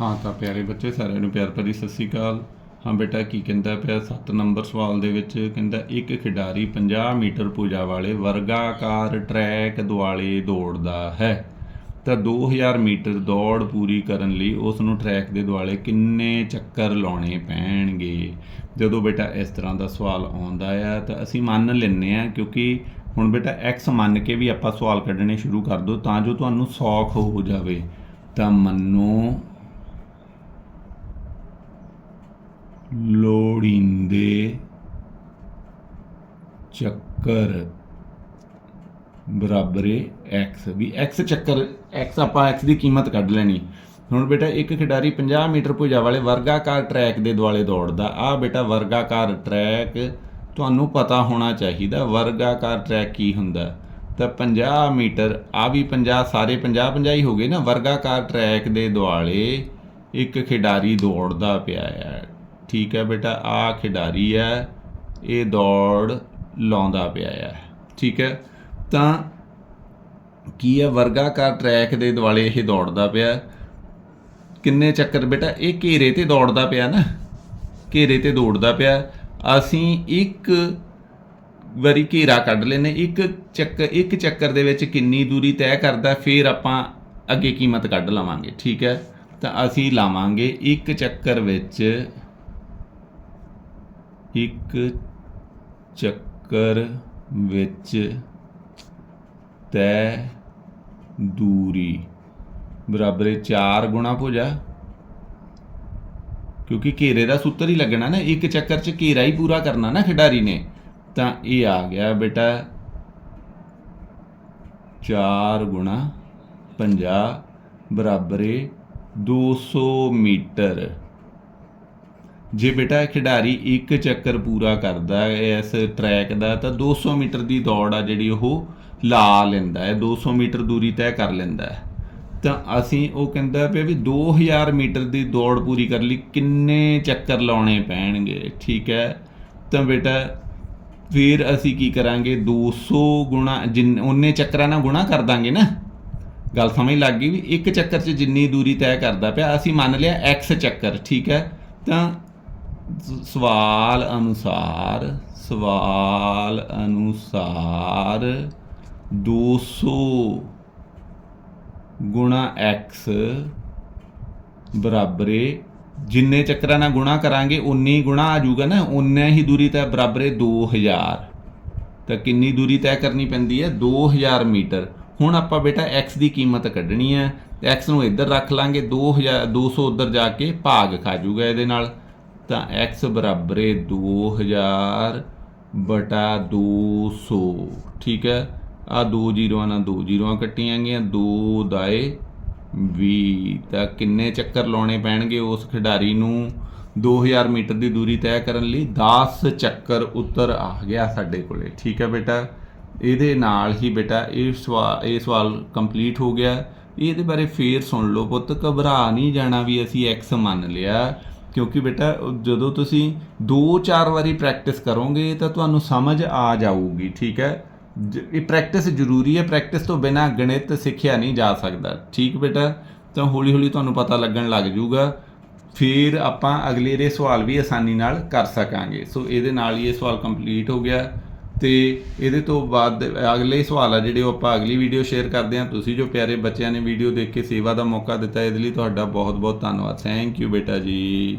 ਹਾਂ ਤਾਂ ਪਿਆਰੇ ਬੱਚੇ, ਸਾਰਿਆਂ ਨੂੰ ਪਿਆਰ ਭਰੀ ਸਤਿ ਸ੍ਰੀ ਅਕਾਲ। ਹਾਂ ਬੇਟਾ, ਕੀ ਕਹਿੰਦਾ ਪਿਆ? 7 ਨੰਬਰ ਸਵਾਲ ਦੇ ਵਿੱਚ ਕਹਿੰਦਾ, ਇੱਕ ਖਿਡਾਰੀ 50 ਮੀਟਰ ਭੁਜਾ ਵਾਲੇ ਵਰਗਾਕਾਰ ਟਰੈਕ ਦੁਆਲੇ ਦੌੜਦਾ ਹੈ। ਤਾਂ 2000 ਮੀਟਰ ਦੌੜ ਪੂਰੀ ਕਰਨ ਲਈ ਉਸ ਨੂੰ ਟਰੈਕ ਦੇ ਦੁਆਲੇ ਕਿੰਨੇ ਚੱਕਰ ਲਾਉਣੇ ਪੈਣਗੇ? ਜਦੋਂ ਬੇਟਾ ਇਸ ਤਰ੍ਹਾਂ ਦਾ ਸਵਾਲ ਆਉਂਦਾ ਆ, ਤਾਂ ਅਸੀਂ ਮੰਨ ਲੈਂਦੇ ਆ ਕਿਉਂਕਿ ਹੁਣ ਬੇਟਾ x ਮੰਨ ਕੇ ਵੀ ਆਪਾਂ ਸਵਾਲ ਕੱਢਣੇ ਸ਼ੁਰੂ ਕਰ ਦਿਓ ਤਾਂ ਜੋ ਤੁਹਾਨੂੰ ਸੌਖ ਹੋ ਜਾਵੇ। ਤਾਂ ਮੰਨੋ ਚੱਕਰ ਬਰਾਬਰੇ x ਵੀ x ਚੱਕਰ, x ਆਪਾਂ x ਦੀ ਕੀਮਤ ਕੱਢ ਲੈਣੀ। ਹੁਣ ਬੇਟਾ ਇੱਕ ਖਿਡਾਰੀ 50 ਮੀਟਰ ਭੁਜਾ ਵਾਲੇ ਵਰਗਾਕਾਰ ਟਰੈਕ ਦੇ ਦੁਆਲੇ ਦੌੜਦਾ ਆ ਬੇਟਾ ਵਰਗਾਕਾਰ ਟਰੈਕ ਤੁਹਾਨੂੰ ਪਤਾ ਹੋਣਾ ਚਾਹੀਦਾ, ਵਰਗਾਕਾਰ ਟਰੈਕ ਕੀ ਹੁੰਦਾ। ਤਾਂ 50 ਮੀਟਰ ਆ ਵੀ 50 ਸਾਰੇ 50 50 ਹੀ ਹੋ ਗਏ ਨਾ, ਵਰਗਾਕਾਰ ਟਰੈਕ ਦੇ ਦੁਆਲੇ ਇੱਕ ਖਿਡਾਰੀ ਦੌੜਦਾ ਪਿਆ ਹੈ। ਠੀਕ ਹੈ ਬੇਟਾ ਆ ਖਿਡਾਰੀ ਹੈ, ਇਹ ਦੌੜ ਲਾਉਂਦਾ ਪਿਆ ਹੈ ਠੀਕ ਹੈ? ਤਾਂ ਕੀ ਹੈ ਵਰਗਾਕਾਰ ਟਰੈਕ ਦੇ ਦੁਆਲੇ ਇਹ ਦੌੜਦਾ ਪਿਆ? ਕਿੰਨੇ ਚੱਕਰ ਬੇਟਾ? ਇਹ ਘੇਰੇ ਤੇ ਦੌੜਦਾ ਪਿਆ ਨਾ। ਘੇਰੇ ਤੇ ਦੌੜਦਾ ਪਿਆ। ਅਸੀਂ ਇੱਕ ਵਾਰੀ ਘੇਰਾ ਕੱਢ ਲੈਨੇ ਇੱਕ ਚੱਕਰ ਇੱਕ ਚੱਕਰ ਦੇ ਵਿੱਚ ਕਿੰਨੀ ਦੂਰੀ ਤੈਅ ਕਰਦਾ, ਫਿਰ ਆਪਾਂ ਅੱਗੇ ਕੀਮਤ ਕੱਢ ਲਵਾਂਗੇ। ਠੀਕ ਹੈ? ਤਾਂ ਅਸੀਂ ਲਾਵਾਂਗੇ ਇੱਕ ਚੱਕਰ ਵਿੱਚ, ਇੱਕ ਚੱਕਰ ਵਿੱਚ ਤੈ ਦੂਰੀ। ਬਰਾਬਰ ਹੈ 4 ਗੁਣਾ ਭੁਜਾ। ਕਿਉਂਕਿ ਘੇਰੇ ਦਾ ਸੂਤਰ ਹੀ ਲੱਗਣਾ ਨਾ, ਇੱਕ ਚੱਕਰ 'ਚ ਘੇਰਾ ਹੀ ਪੂਰਾ ਕਰਨਾ ਨਾ ਖਿਡਾਰੀ ਨੇ, ਤਾਂ ਇਹ ਆ ਗਿਆ ਬੇਟਾ। 4 ਗੁਣਾ 50 ਬਰਾਬਰ ਹੈ 200 ਮੀਟਰ। ਜੇ ਬੇਟਾ ਖਿਡਾਰੀ ਇੱਕ ਚੱਕਰ ਪੂਰਾ ਕਰਦਾ ਹੈ ਇਸ ਟਰੈਕ ਦਾ, ਤਾਂ 200 ਮੀਟਰ ਦੀ ਦੌੜ ਆ ਜਿਹੜੀ ਉਹ ਲਾ ਲੈਂਦਾ ਹੈ 200 ਮੀਟਰ ਦੂਰੀ ਤੈਅ ਕਰ ਲੈਂਦਾ ਹੈ। ਤਾਂ ਅਸੀਂ ਉਹ ਕਹਿੰਦਾ ਪਿਆ ਵੀ 2000 ਮੀਟਰ ਦੀ ਦੌੜ ਪੂਰੀ ਕਰਨ ਲਈ, ਕਿੰਨੇ ਚੱਕਰ ਲਾਉਣੇ ਪੈਣਗੇ, ਠੀਕ ਹੈ? ਤਾਂ ਬੇਟਾ, ਫਿਰ ਅਸੀਂ ਕੀ ਕਰਾਂਗੇ? 200 ਗੁਣਾ, ਜਿੰਨ, ਉਹਨੇ ਚੱਕਰਾਂ ਨਾਲ ਗੁਣਾ ਕਰ ਦਾਂਗੇ ਨਾ। ਗੱਲ ਸਮਝ ਲੱਗ ਗਈ ਵੀ ਇੱਕ ਚੱਕਰ 'ਚ ਜਿੰਨੀ ਦੂਰੀ ਤੈਅ ਕਰਦਾ ਪਿਆ, ਅਸੀਂ ਮੰਨ ਲਿਆ x ਚੱਕਰ, ਠੀਕ ਹੈ? ਤਾਂ ਸਵਾਲ ਅਨੁਸਾਰ ਸਵਾਲ ਅਨੁਸਾਰ 200 ਗੁਣਾ x ਬਰਾਬਰੇ ਜਿੰਨੇ ਚੱਕਰਾਂ ਨਾਲ ਗੁਣਾ ਕਰਾਂਗੇ ਉਨੀ ਗੁਣਾ ਆ ਜਾਊਗਾ ਨਾ। ਉਨੇ ਹੀ ਦੂਰੀ ਤੈਅ ਬਰਾਬਰੇ 2000 ਤਾਂ ਕਿੰਨੀ ਦੂਰੀ ਤੈਅ ਕਰਨੀ ਪੈਂਦੀ ਹੈ 2000 ਮੀਟਰ। ਹੁਣ ਆਪਾਂ ਬੇਟਾ x ਦੀ ਕੀਮਤ ਕੱਢਣੀ ਹੈ ਤੇ x ਨੂੰ ਇੱਧਰ ਰੱਖ ਲਾਂਗੇ 2000 200 ਉੱਧਰ ਜਾ ਕੇ ਭਾਗ ਖਾ ਜਾਊਗਾ ਇਹਦੇ ਨਾਲ। ਤਾਂ x ਬਰਾਬਰੇ 2000 ਬਟਾ 200 ਠੀਕ ਹੈ? ਆ ਦੋ ਜ਼ੀਰੋਆਂ ਨਾਲ ਦੋ ਜ਼ੀਰੋਆਂ ਕੱਟੀਆਂ ਗਈਆਂ, ਦੋ ਦਾਏ 20 ਤਾਂ ਕਿੰਨੇ ਚੱਕਰ ਲਾਉਣੇ ਪੈਣਗੇ ਉਸ ਖਿਡਾਰੀ ਨੂੰ? 2000 ਮੀਟਰ ਦੀ ਦੂਰੀ ਤੈਅ ਕਰਨ ਲਈ 10 ਚੱਕਰ ਉੱਤਰ ਆ ਗਿਆ ਸਾਡੇ ਕੋਲੇ, ਠੀਕ ਹੈ ਬੇਟਾ? ਇਹਦੇ ਨਾਲ ਹੀ ਬੇਟਾ ਇਹ ਸਵਾਲ ਇਹ ਸਵਾਲ ਕੰਪਲੀਟ ਹੋ ਗਿਆ। ਇਹਦੇ ਬਾਰੇ ਫੇਰ ਸੁਣ ਲਓ ਪੁੱਤ, ਘਬਰਾ ਨਹੀਂ ਜਾਣਾ ਵੀ ਅਸੀਂ x ਮੰਨ ਲਿਆ। ਕਿਉਂਕਿ ਬੇਟਾ, ਜਦੋਂ ਤੁਸੀਂ 2-4 ਵਾਰੀ ਪ੍ਰੈਕਟਿਸ ਕਰੋਗੇ ਤਾਂ ਤੁਹਾਨੂੰ ਸਮਝ ਆ ਜਾਊਗੀ, ਠੀਕ ਹੈ? ਜ- ਇਹ ਪ੍ਰੈਕਟਿਸ ਜ਼ਰੂਰੀ ਹੈ ਪ੍ਰੈਕਟਿਸ ਤੋਂ ਬਿਨਾ ਗਣਿਤ ਸਿੱਖਿਆ ਨਹੀਂ ਜਾ ਸਕਦਾ, ਠੀਕ ਬੇਟਾ? ਤਾਂ ਹੌਲੀ ਹੌਲੀ ਤੁਹਾਨੂੰ ਪਤਾ ਲੱਗਣ ਲੱਗ ਜਾਊਗਾ, ਫਿਰ ਆਪਾਂ ਅਗਲੇ ਦੇ ਸਵਾਲ ਵੀ ਆਸਾਨੀ ਨਾਲ ਕਰ ਸਕਾਂਗੇ। ਸੋ ਇਹਦੇ ਨਾਲ ਹੀ ਇਹ ਸਵਾਲ ਕੰਪਲੀਟ ਹੋ ਗਿਆ। ਤੇ ਇਹਦੇ ਤੋਂ ਬਾਅਦ ਅਗਲੇ ਸਵਾਲ ਆ ਜਿਹੜੇ ਉਹ ਆਪਾਂ ਅਗਲੀ ਵੀਡੀਓ ਸ਼ੇਅਰ ਕਰਦੇ ਹਾਂ। ਤੁਸੀਂ ਜੋ ਪਿਆਰੇ ਬੱਚਿਆਂ ਨੇ ਵੀਡੀਓ ਦੇਖ ਕੇ ਸੇਵਾ ਦਾ ਮੌਕਾ ਦਿੱਤਾ, ਇਹਦੇ ਲਈ ਤੁਹਾਡਾ ਬਹੁਤ ਬਹੁਤ ਧੰਨਵਾਦ। ਥੈਂਕ ਯੂ ਬੇਟਾ ਜੀ।